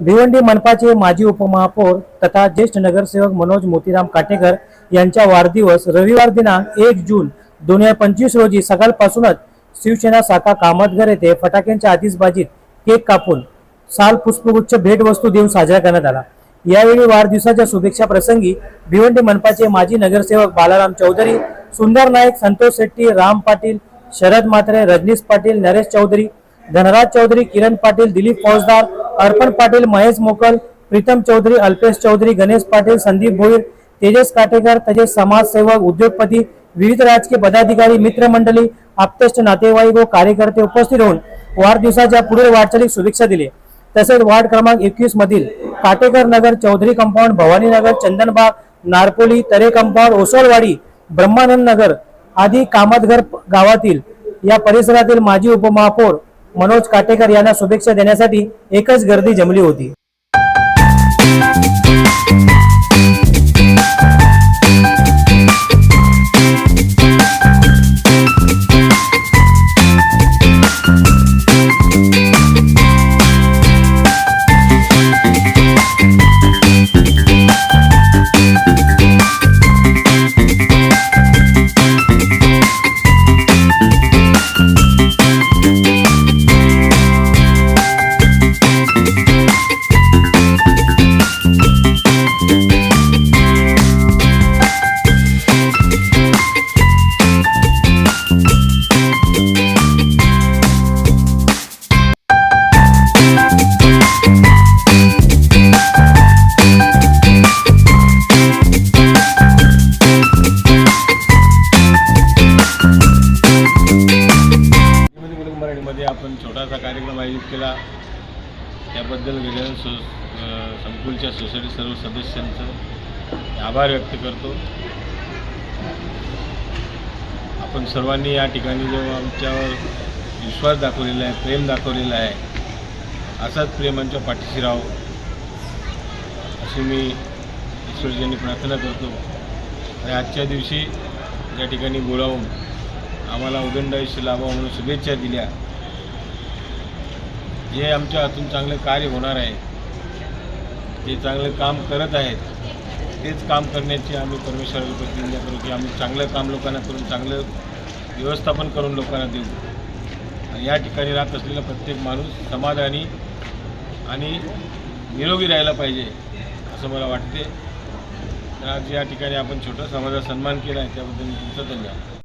भिवंडी मनपाचे माजी उपमहापौर तथा ज्येष्ठ नगरसेवक मनोज मोतीराम काटेकर यांचा वाढदिवस रविवार दिनांक एक जून दोन हजार पंचवीस रोजी सकाळपासूनच शिवसेना शाखा कामतगर येथे फटाक्यांच्या आतिषबाजीत केक कापून साल पुष्पगुच्छ भेटवस्तू देऊन साजरा करण्यात आला. यावेळी वाढदिवसाच्या शुभेच्छा प्रसंगी भिवंडी मनपाचे माजी नगरसेवक बालाराम चौधरी सुंदर नाईक संतोष शेट्टी राम पाटील शरद म्हात्रे रजनीश पाटील नरेश चौधरी धनराज चौधरी किरण पाटील दिलीप फौजदार अर्पण पाटील महेश मोकल प्रीतम चौधरी अल्पेश चौधरी गणेश पाटील संदीप भोईर तेजस काटेकर तसेच समाजसेवक उद्योगपती विविध राजकीय पदाधिकारी मित्रमंडळी आप्तेष्ट नातेवाईक व कार्यकर्ते उपस्थित राहून वाढदिवसाच्या पुढील वाटचालीस शुभेच्छा दिली. तसेच वार्ड क्रमांक एकवीस मधील काटेकर नगर चौधरी कंपाऊंड भवानी नगर चंदनबाग नारपोली तरे कंपाऊंड ओसळवाडी ब्रह्मानंद नगर आदी कामतघर गावातील या परिसरातील माजी उपमहापौर मनोज काटेकर यांना शुभेच्छा देण्यासाठी एकच गर्दी जमली होती. आपण छोटासा कार्यक्रम आयोजित केला. त्याबद्दल गजानन सो संकुलच्या सोसायटी सर्व सदस्यांचं आभार व्यक्त करतो. आपण सर्वांनी या ठिकाणी जो आमच्यावर विश्वास दाखवलेला आहे प्रेम दाखवलेलं आहे असाच प्रेमांच्या पाठीशी राहो. अशी मी ईश्वरजींनी प्रार्थना करतो. आणि आजच्या दिवशी या ठिकाणी बोलावून आम्हाला उदंड आयुष्य लाभावं म्हणून शुभेच्छा दिल्या. जे आमच्या हातून चांगलं कार्य होणार आहे जे चांगलं काम करत आहेत तेच काम करण्याची आम्ही परमेश्वराला प्रतिज्ञा करू की आम्ही चांगलं काम लोकांना करून चांगलं व्यवस्थापन करून लोकांना देऊ. या ठिकाणी राहत असलेला प्रत्येक माणूस समाधानी आणि निरोगी राहायला पाहिजे असं मला वाटते. तर आज या ठिकाणी आपण छोटा समाजाचा सन्मान केला आहे त्याबद्दल मी तुमचा धन्यवाद.